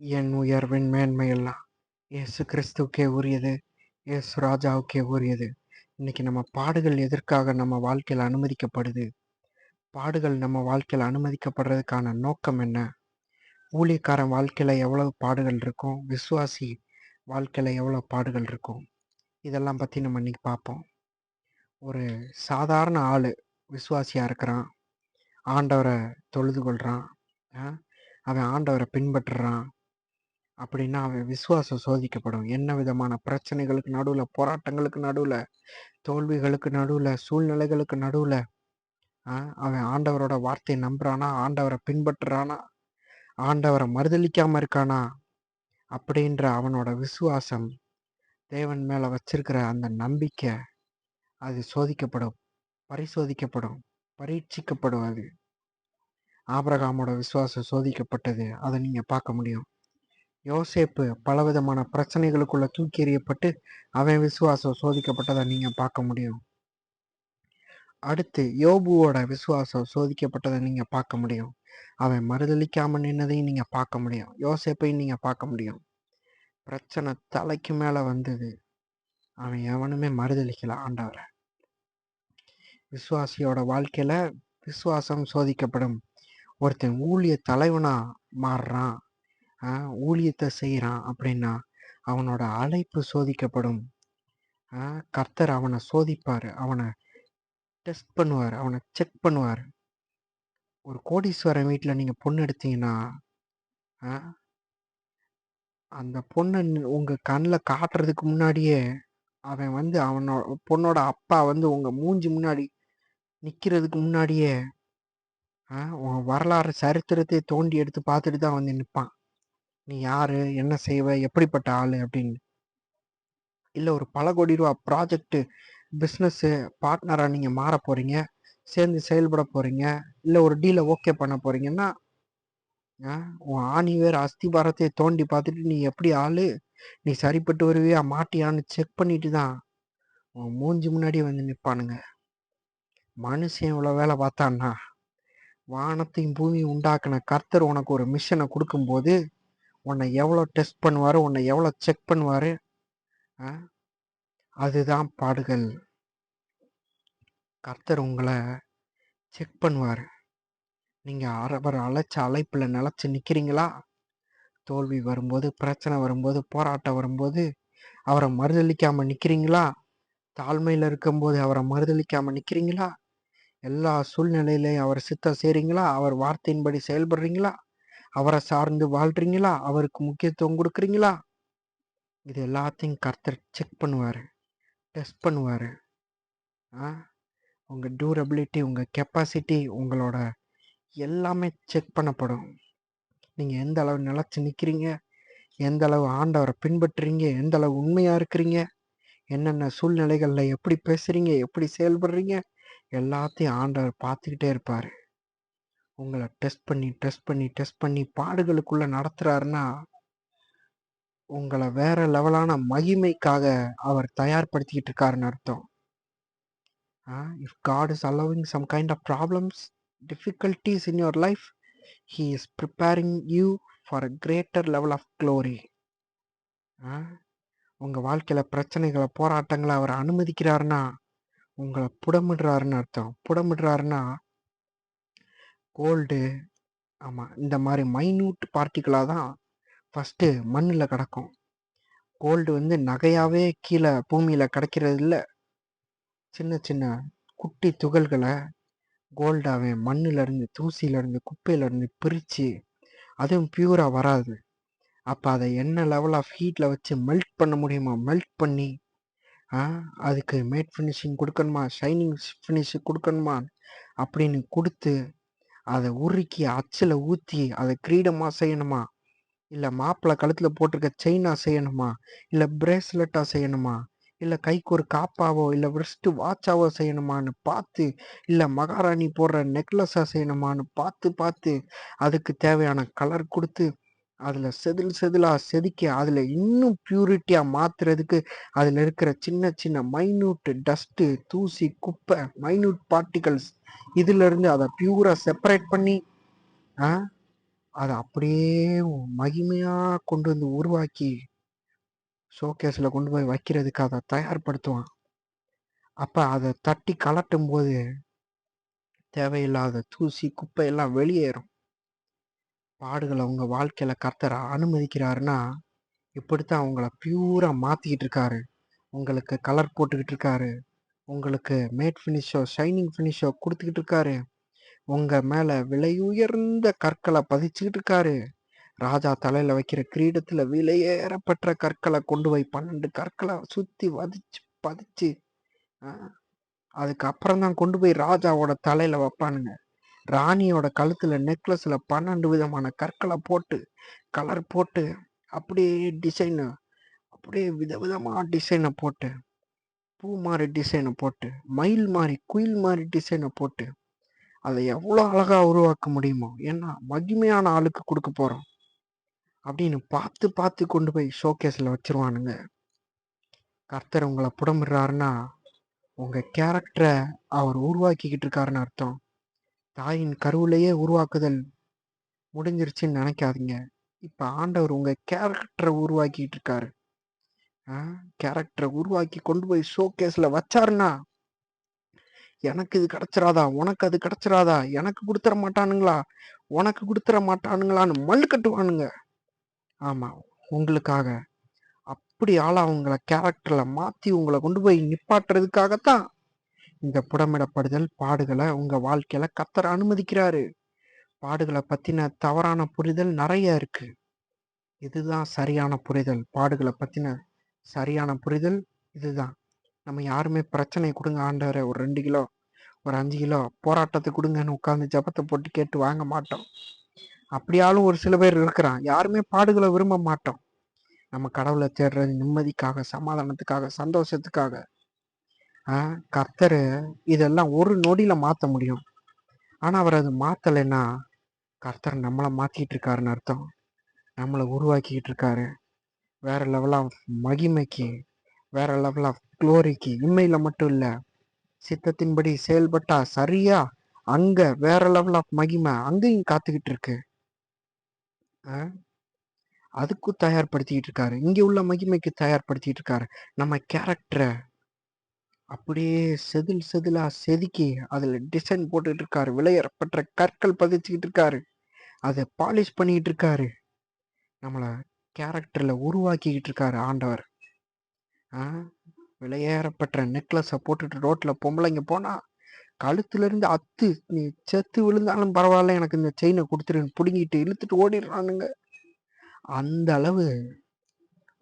என் உயர்வின் மேன்மையெல்லாம் இயேசு கிறிஸ்துவுக்கே உரியது. இயேசு ராஜாவுக்கே உரியது. இன்னைக்கு நம்ம பாடுகள் எதற்காக நம்ம வாழ்க்கையில் அனுமதிக்கப்படுது? பாடுகள் நம்ம வாழ்க்கையில் அனுமதிக்கப்படுறதுக்கான நோக்கம் என்ன? ஊழியக்காரன் வாழ்க்கையில் எவ்வளவு பாடுகள் இருக்கும்? விசுவாசி வாழ்க்கையில் எவ்வளோ பாடுகள் இருக்கும்? இதெல்லாம் பற்றி நம்ம இன்றைக்கி பார்ப்போம். ஒரு சாதாரண ஆள் விசுவாசியாக இருக்கிறான். ஆண்டவரை தொழுது கொள்கிறான் அவன் ஆண்டவரை பின்பற்றுறான். அப்படின்னா அவன் விசுவாசம் சோதிக்கப்படும். என்ன விதமான பிரச்சனைகளுக்கு நடுவில் போராட்டங்களுக்கு நடுவில் தோல்விகளுக்கு நடுவில் சூழ்நிலைகளுக்கு நடுவில் அவன் ஆண்டவரோட வார்த்தையை நம்புறானா ஆண்டவரை பின்பற்றுறானா ஆண்டவரை மறுதளிக்காம இருக்கானா அப்படின்ற அவனோட விசுவாசம் தேவன் மேலே வச்சிருக்கிற அந்த நம்பிக்கை அது சோதிக்கப்படும் பரிசோதிக்கப்படும் பரீட்சிக்கப்படும் அது. ஆபரகாமோட விசுவாசம் சோதிக்கப்பட்டது. அதை நீங்கள் பார்க்க முடியும். யோசேப்பு பலவிதமான பிரச்சனைகளுக்குள்ள தூக்கி எறியப்பட்டு அவன் விசுவாசம் சோதிக்கப்பட்டதை நீங்க பார்க்க முடியும். அடுத்து யோபுவோட விசுவாசம் சோதிக்கப்பட்டதை நீங்க பார்க்க முடியும். அவன் மறுதளிக்காம நின்னதையும் நீங்க பார்க்க முடியும். யோசேப்பையும் நீங்க பார்க்க முடியும். பிரச்சனை தலைக்கு மேல வந்தது. அவன் எவனுமே மறுதளிக்கல ஆண்டவரை. விசுவாசியோட வாழ்க்கையில விசுவாசம் சோதிக்கப்படும். ஒருத்தன் ஊழிய தலைவனா மாறுறான். ஊழியத்தை செய்கிறான் அப்படின்னா அவனோட அழைப்பு சோதிக்கப்படும். கர்த்தர் அவனை சோதிப்பார். அவனை டெஸ்ட் பண்ணுவார். அவனை செக் பண்ணுவார். ஒரு கோடீஸ்வரன் வீட்டில் நீங்கள் பொண்ணு எடுத்தீங்கன்னா அந்த பொண்ணை உங்கள் கண்ணில் காட்டுறதுக்கு முன்னாடியே அவன் வந்து அவனோட பொண்ணோட அப்பா வந்து உங்கள் மூஞ்சி முன்னாடி நிற்கிறதுக்கு முன்னாடியே உன் வரலாறு சரித்திரத்தை தோண்டி எடுத்து பார்த்துட்டு தான் வந்து நிற்பான் நீ யாரு? என்ன செய்வ? எப்படிப்பட்ட ஆளு? அப்படின்னு. இல்லை ஒரு பல கோடி ரூபா ப்ராஜெக்ட்டு பிஸ்னஸ்ஸு பார்ட்னராக நீங்கள் மாற போகிறீங்க சேர்ந்து செயல்பட போகிறீங்க இல்லை ஒரு டீலை ஓகே பண்ண போகிறீங்கன்னா உன் ஆணி வேறு அஸ்திபாரத்தை தோண்டி பார்த்துட்டு நீ எப்படி ஆள்? நீ சரிப்பட்டு வருவியா? மாட்டியான்னு செக் பண்ணிட்டு தான் உன் மூஞ்சி முன்னாடி வந்து நிற்பானுங்க மனுஷன் இவ்வளோ வேலை பார்த்தான்னா வானத்தையும் பூமியும் உண்டாக்குன கர்த்தர் உனக்கு ஒரு மிஷனை கொடுக்கும்போது உன்னை எவ்வளோ டெஸ்ட் பண்ணுவார் உன்னை எவ்வளோ செக் பண்ணுவார்? அதுதான் பாடுகள். கர்த்தர் உங்களை செக் பண்ணுவார். நீங்கள் அவர் அழைச்ச அழைப்பில் நிலச்சி நிற்கிறீங்களா தோல்வி வரும்போது பிரச்சனை வரும்போது போராட்டம் வரும்போது அவரை மறுதளிக்காமல் நிற்கிறீங்களா தாழ்மையில் இருக்கும்போது அவரை மறுதளிக்காமல் நிற்கிறீங்களா எல்லா சூழ்நிலையிலையும் அவர் சித்தம் செய்கிறீங்களா அவர் வார்த்தையின்படி செயல்படுறீங்களா? அவரை சார்ந்து வாழ்றீங்களா? அவருக்கு முக்கியத்துவம் கொடுக்குறீங்களா? இது எல்லாத்தையும் கர்த்தர் செக் பண்ணுவார். டெஸ்ட் பண்ணுவார். ஆ? உங்கள் டியூரபிலிட்டி உங்கள் கெப்பாசிட்டி உங்களோட எல்லாமே செக் பண்ணப்படும். நீங்கள் எந்த அளவு நிலச்சி நிற்கிறீங்க எந்த அளவு ஆண்டவரை பின்பற்றுறீங்க? எந்த அளவு உண்மையாக இருக்கிறீங்க? என்னென்ன சூழ்நிலைகளில் எப்படி பேசுகிறீங்க எப்படி செயல்படுறீங்க? எல்லாத்தையும் ஆண்டவர் பார்த்துக்கிட்டே இருப்பார். உங்களை டெஸ்ட் பண்ணி டெஸ்ட் பண்ணி டெஸ்ட் பண்ணி பாடுகளுக்குள்ள நடத்துறாருன்னா உங்களை வேற லெவலான மகிமைக்காக அவர் தயார்படுத்திக்கிட்டு இருக்காருன்னு அர்த்தம். If God is allowing some kind of problems difficulties in your life he is preparing you for a greater level of glory உங்கள் வாழ்க்கையில் பிரச்சனைகளை போராட்டங்களை அவர் அனுமதிக்கிறாருன்னா உங்களை புடமிடுறாருன்னு அர்த்தம். புடமிடுறாருன்னா கோல்டு ஆமாம் இந்த மாதிரி மைன்யூட் பார்ட்டிக்கலாக தான் ஃபஸ்ட்டு மண்ணில் கிடக்கும். கோல்டு வந்து நகையாகவே கீழே பூமியில் கிடைக்கிறது இல்லை சின்ன சின்ன குட்டி துகள்களை கோல்டாகவே அவன் மண்ணிலேருந்து தூசியிலேருந்து குப்பையிலேருந்து பிரித்து அதுவும் பியூராக வராது. அப்போ அதை என்ன லெவல் ஆஃப் ஹீட்டில் வச்சு மெல்ட் பண்ண முடியுமா மெல்ட் பண்ணி அதுக்கு மேட் ஃபினிஷிங் கொடுக்கணுமா ஷைனிங் ஃபினிஷிங் கொடுக்கணுமா அப்படின்னு கொடுத்து அதை உருக்கி அச்சில் ஊற்றி அதை கிரீடமாக செய்யணுமா? இல்லை மாப்பிள்ளை கழுத்தில் போட்டிருக்க செயினாக செய்யணுமா? இல்லை பிரேஸ்லெட்டாக செய்யணுமா? இல்லை கைக்கு ஒரு காப்பாவோ இல்லை விரிஸ்ட்டு வாட்சாவோ செய்யணுமான்னு பார்த்து இல்லை மகாராணி போடுற நெக்லஸாக செய்யணுமான்னு பார்த்து பார்த்து அதுக்கு தேவையான கலர் கொடுத்து அதில் செதில் செதிலாக செதுக்கி அதில் இன்னும் ப்யூரிட்டியாக மாற்றுறதுக்கு அதில் இருக்கிற சின்ன சின்ன மைன்யூட் டஸ்ட்டு தூசி குப்பை மைன்யூட் பார்ட்டிகல்ஸ் இதிலிருந்து அதை பியூராக செப்பரேட் பண்ணி அதை அப்படியே மகிமையாக கொண்டு வந்து உருவாக்கி ஷோகேஸில் கொண்டு போய் வைக்கிறதுக்கு அதை தயார்படுத்துவான். அப்போ அதை தட்டி கழட்டும்போது, தேவையில்லாத தூசி, குப்பை எல்லாம் வெளியேறும். பாடுகளை உங்கள் வாழ்க்கையில் கர்த்தர் அனுமதிக்கிறாருன்னா, இப்படித்தான் உங்களை பியூரா மாற்றிக்கிட்டு இருக்காரு. உங்களுக்கு கலர் போட்டுக்கிட்டு இருக்காரு. உங்களுக்கு மேட் ஃபினிஷோ, ஷைனிங் ஃபினிஷோ கொடுத்துக்கிட்டு இருக்காரு. மேலே மேல விலையுயர்ந்த கற்களை பதிச்சுக்கிட்டு இருக்காரு. ராஜா தலையில் வைக்கிற கிரீடத்தில் விலையேறப்பட்ட கற்களை கொண்டு போய் பன்னெண்டு கற்களை சுற்றி வதிச்சு பதிச்சு, அதுக்கப்புறம் தான் கொண்டு போய் ராஜாவோட தலையில் வைப்பானுங்க ராணியோட கழுத்தில் நெக்லஸில் பன்னெண்டு விதமான கற்களை போட்டு, கலர் போட்டு, அப்படியே டிசைனு அப்படியே விதவிதமாக டிசைனை போட்டு, பூ மாதிரி டிசைனை போட்டு, மயில் மாதிரி குயில் மாதிரி டிசைனை போட்டு, அதை எவ்வளோ அழகாக உருவாக்க முடியுமோ, ஏன்னா மகிமையான ஆளுக்கு கொடுக்க போகிறோம் அப்படின்னு பார்த்து பார்த்து கொண்டு போய் ஷோகேஸில் வச்சுருவானுங்க. கர்த்தர் உங்களை புடமிடுறாருன்னா, உங்கள் கேரக்டரை அவர் உருவாக்கிக்கிட்டு இருக்காருன்னு அர்த்தம். தாயின் கருவிலேயே உருவாக்குதல் முடிஞ்சிருச்சுன்னு நினைக்காதீங்க இப்போ ஆண்டவர் உங்கள் கேரக்டரை உருவாக்கிட்டு இருக்காரு. ஆ உருவாக்கி கொண்டு போய் ஷோகேஸ்ல வச்சாருன்னா எனக்கு இது கிடச்சிராதா உனக்கு அது கிடச்சிராதா எனக்கு கொடுத்துட மாட்டானுங்களா? உனக்கு கொடுத்துட மாட்டானுங்களான்னு மல்லு கட்டுவானுங்க. ஆமாம் உங்களுக்காக. அப்படி ஆளா உங்களை கேரக்டரில் மாற்றி உங்களை கொண்டு போய் நிப்பாட்டுறதுக்காகத்தான், இந்த புடமிடப்படுதல், பாடுகளை உங்கள் வாழ்க்கையில் கர்த்தர் அனுமதிக்கிறாரு. பாடுகளை பற்றின தவறான புரிதல் நிறைய இருக்குது இதுதான் சரியான புரிதல். பாடுகளை பற்றின சரியான புரிதல் இதுதான். நம்ம யாருமே பிரச்சனை கொடுங்க ஆண்டவரே ஒரு ரெண்டு கிலோ, ஒரு அஞ்சு கிலோ போராட்டத்தை கொடுங்கன்னு உட்காந்து ஜபத்தை போட்டு கேட்டு வாங்க மாட்டோம். அப்படியாலும் ஒரு சில பேர் இருக்கிறான். யாருமே பாடுகளை விரும்ப மாட்டோம். நம்ம கடவுளை தேடுறது நிம்மதிக்காக, சமாதானத்துக்காக, சந்தோஷத்துக்காக. ஆ இதெல்லாம் ஒரு நொடியில் மாற்ற முடியும். ஆனால் அவர் அது மாற்றலைன்னா கர்த்தர் நம்மளை மாற்றிக்கிட்டு இருக்காருன்னு அர்த்தம். நம்மளை உருவாக்கிக்கிட்டு இருக்காரு. வேற லெவல் ஆஃப் மகிமைக்கு, வேற லெவல் ஆஃப் குளோரிக்கு, இம்மையில் மட்டும் இல்லை சித்தத்தின்படி செயல்பட்டா சரியா, அங்க வேற லெவல் ஆஃப் மகிமை அங்கேயும் காத்துக்கிட்டு இருக்கு. ஆ அதுக்கும் தயார்படுத்திக்கிட்டு இருக்காரு. இங்கே உள்ள மகிமைக்கு தயார்படுத்திக்கிட்டு இருக்காரு. நம்ம கேரக்டரை அப்படியே செதில் செதிலா செதுக்கி, அதுல டிசைன் போட்டுட்டு இருக்காரு. விலையறப்பற்ற கற்கள் பதிச்சுக்கிட்டு இருக்காரு. அதை பாலிஷ் பண்ணிக்கிட்டு இருக்காரு. நம்மள கேரக்டர்ல உருவாக்கிக்கிட்டு இருக்காரு ஆண்டவர். ஆ நெக்லஸை நெக்லஸ போட்டுட்டு ரோட்ல பொம்பளைங்க போனா, கழுத்துல இருந்து அத்து நீ செத்து விழுந்தாலும் பரவாயில்ல எனக்கு இந்த செயினை கொடுத்துருன்னு பிடுங்கிட்டு இழுத்துட்டு ஓடிடுறானுங்க. அந்த அளவு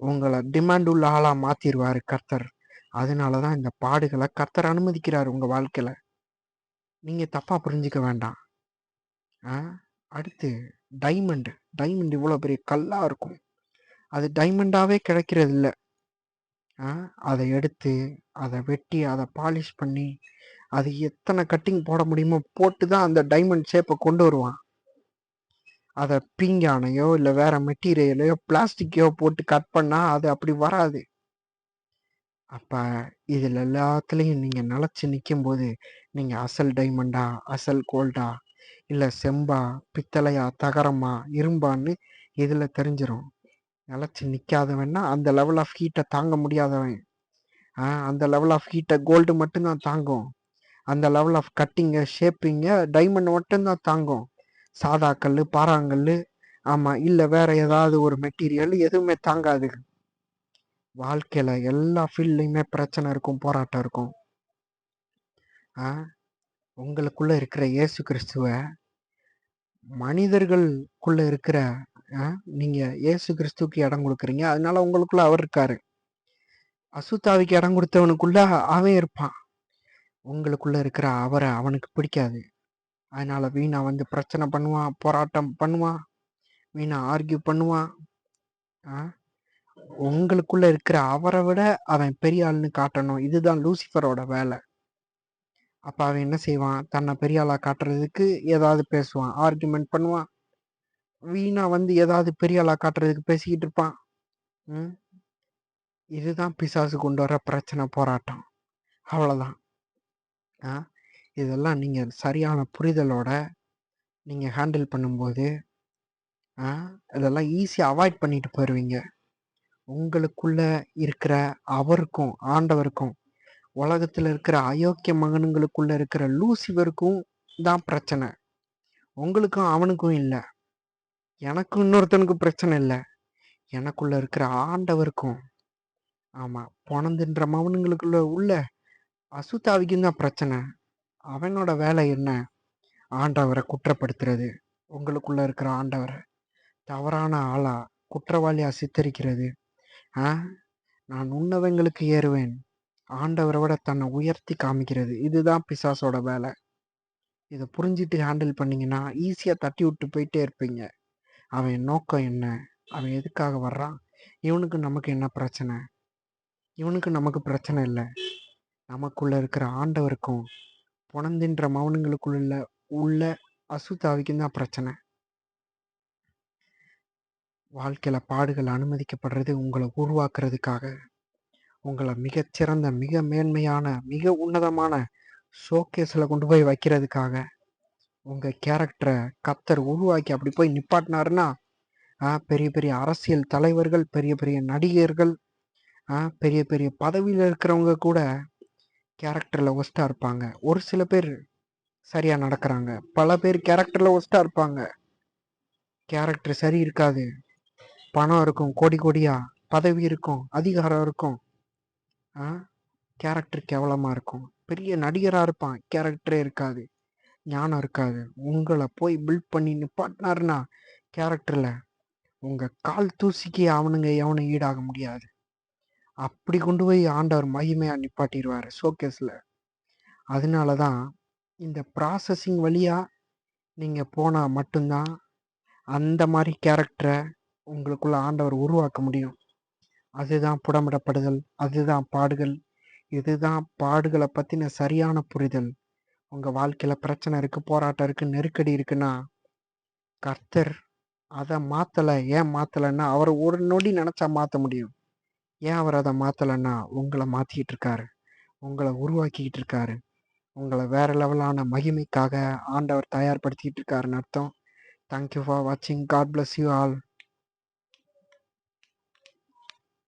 உங்களை டிமாண்ட் உள்ள ஆளா மாத்திருவாரு கர்த்தர். அதனால தான் இந்த பாடுகளை கர்த்தர் அனுமதிக்கிறார் உங்கள் வாழ்க்கையில் நீங்கள் தப்பாக புரிஞ்சுக்க வேண்டாம். ஆ அடுத்து டைமண்டு டைமண்ட் இவ்வளோ பெரிய கல்லாக இருக்கும். அது டைமண்டாகவே கிடைக்கிறது இல்லை ஆ எடுத்து, அதை வெட்டி, அதை பாலிஷ் பண்ணி, அது எத்தனை கட்டிங் போட முடியுமோ போட்டு தான் அந்த டைமண்ட் ஷேப்பை கொண்டு வருவான். அதை பீங்கானையோ, இல்லை வேற மெட்டீரியலையோ, பிளாஸ்டிக்கையோ போட்டு கட் பண்ணால் அது அப்படி வராது. அப்போ இதில் எல்லாத்துலேயும் நீங்கள் நீங்க நிற்கும் போது நீங்கள் அசல் டைமண்டா, அசல் கோல்டா, இல்லை செம்பா, பித்தளையா, தகரமா, இரும்பான்னு இதில் தெரிஞ்சிடும் நிலைச்சு நிற்காதவன்னா அந்த லெவல் ஆஃப் ஹீட்டை தாங்க முடியாதவன். ஆ அந்த லெவல் ஆஃப் ஹீட்டை கோல்டு மட்டும்தான் தாங்கும். அந்த லெவல் ஆஃப் கட்டிங்க, ஷேப்பிங்க டைமண்ட் மட்டும்தான் தாங்கும். சாதா கல் பாறாங்கல் ஆமாம் இல்லை வேற ஏதாவது ஒரு மெட்டீரியல் எதுவுமே தாங்காது. வாழ்க்கையில் எல்லா ஃபீல்ட்லேயுமே பிரச்சனை இருக்கும், போராட்டம் இருக்கும். ஆ இருக்கிற இயேசு கிறிஸ்துவ மனிதர்களுக்குள்ளே இருக்கிற ஆ இயேசு கிறிஸ்துவுக்கு இடம் கொடுக்குறீங்க அதனால உங்களுக்குள்ள அவர் இருக்காரு. அசுத்தாவிக்கு இடம் கொடுத்தவனுக்குள்ள அவன் இருப்பான். உங்களுக்குள்ள இருக்கிற அவரை அவனுக்கு பிடிக்காது. அதனால வீணா வந்து பிரச்சனை பண்ணுவான், போராட்டம் பண்ணுவான், வீணா ஆர்கியூ பண்ணுவான். உங்களுக்குள்ள இருக்கிற அவரை விட அவன் பெரிய ஆள்னு காட்டணும். இதுதான் லூசிஃபரோட வேலை. அப்ப அவன் என்ன செய்வான்? தன்னை பெரிய ஆளா காட்டுறதுக்கு ஏதாவது பேசுவான். ஆர்குமெண்ட் பண்ணுவான். வீணா வந்து ஏதாவது பெரிய ஆளா காட்டுறதுக்கு பேசிக்கிட்டு இருப்பான். ம். இதுதான் பிசாசு கொண்டு வர பிரச்சனை, போராட்டம். அவ்வளோதான். ஆ இதெல்லாம் நீங்க சரியான புரிதலோட நீங்க ஹேண்டில் பண்ணும்போது ஆ இதெல்லாம் ஈஸியாக அவாய்ட் பண்ணிட்டு போயிருவீங்க. உங்களுக்குள்ள இருக்கிற அவருக்கும், ஆண்டவருக்கும், உலகத்தில் இருக்கிற அயோக்கிய மகனுங்களுக்குள்ள இருக்கிற லூசிவருக்கும் தான் பிரச்சனை. உங்களுக்கும் அவனுக்கும் இல்லை எனக்கும் இன்னொருத்தனுக்கும் பிரச்சனை இல்லை எனக்குள்ள இருக்கிற ஆண்டவருக்கும் ஆமாம் பொணந்தின்ற மவனுங்களுக்குள்ள உள்ள அசுத்தாவிக்கும் தான் பிரச்சனை. அவனோட வேலை என்ன? ஆண்டவரை குற்றப்படுத்துறது. உங்களுக்குள்ள இருக்கிற ஆண்டவரை தவறான ஆளா, குற்றவாளியா சித்தரிக்கிறது. ஆ நான் உன்னதங்களுக்கு ஏறுவேன். ஆண்டவரை விட தன்னை உயர்த்தி காமிக்கிறது. இதுதான் பிசாசோட வேலை. இதை புரிஞ்சுட்டு ஹேண்டில் பண்ணீங்கன்னா, ஈஸியாக தட்டி விட்டு போயிட்டே இருப்பீங்க. அவன் நோக்கம் என்ன? அவன் எதுக்காக வர்றான்? இவனுக்கு நமக்கு என்ன பிரச்சனை? இவனுக்கு நமக்கு பிரச்சனை இல்லை நமக்குள்ளே இருக்கிற ஆண்டவருக்கும், புனந்தின்ற மௌனங்களுக்குள்ள உள்ள அசுத்தாவிக்கும் தான் பிரச்சனை. வாழ்க்கையில் பாடுகள் அனுமதிக்கப்படுறது உங்களை உருவாக்குறதுக்காக. உங்களை மிகச்சிறந்த, மிக மேன்மையான, மிக உன்னதமான ஷோகேஸில் கொண்டு போய் வைக்கிறதுக்காக. உங்கள் கேரக்டரை கத்தர் உருவாக்கி அப்படி போய் நிப்பாட்டினாருன்னா, பெரிய பெரிய அரசியல் தலைவர்கள், பெரிய பெரிய நடிகர்கள், பெரிய பெரிய பதவியில் இருக்கிறவங்க கூட கேரக்டரில் ஒஸ்ட்டாக இருப்பாங்க. ஒரு சில பேர் சரியாக நடக்கிறாங்க பல பேர் கேரக்டரில் ஒஸ்ட்டாக இருப்பாங்க. கேரக்டர் சரி இருக்காது. பணம் இருக்கும் கோடி கோடியா. பதவி இருக்கும், அதிகாரம் இருக்கும். ஆ கேரக்டர் கேவலமா இருக்கும். பெரிய நடிகரா இருப்பான். கேரக்டரே இருக்காது. ஞானம் இருக்காது. உங்களை போய் பில்ட் பண்ணி நிப்பாட்டினாருன்னா, கேரக்டர்ல உங்க கால் தூசிக்கு அவனுங்க எவனும் ஈடாக முடியாது. அப்படி கொண்டு போய் ஆண்டவர் மகிமையா நிப்பாட்டிடுவார் ஷோகேஸ்ல. அதனால தான் இந்த ப்ராசஸிங் வழியா நீங்க போனா மட்டும்தான் அந்த மாதிரி கேரக்டரை உங்களுக்குள்ள ஆண்டவர் உருவாக்க முடியும். அதுதான் புடமிடப்படுதல். அதுதான் பாடுகள். இதுதான் பாடுகளை பற்றின சரியான புரிதல். உங்கள் வாழ்க்கையில் பிரச்சனை இருக்குது போராட்டம் இருக்குது நெருக்கடி இருக்குன்னா, கர்த்தர் அதை மாற்றலை ஏன் மாற்றலைன்னா அவர் ஒரு நொடி நினச்சா மாற்ற முடியும். ஏன் அவர் அதை மாற்றலைன்னா உங்களை மாற்றிக்கிட்டு இருக்காரு. உங்களை உருவாக்கிக்கிட்டு இருக்காரு. உங்களை வேற லெவலான மகிமைக்காக ஆண்டவர் தயார்படுத்திக்கிட்டு இருக்காருன்னு அர்த்தம். தேங்க் யூ ஃபார் வாட்சிங். God bless you all.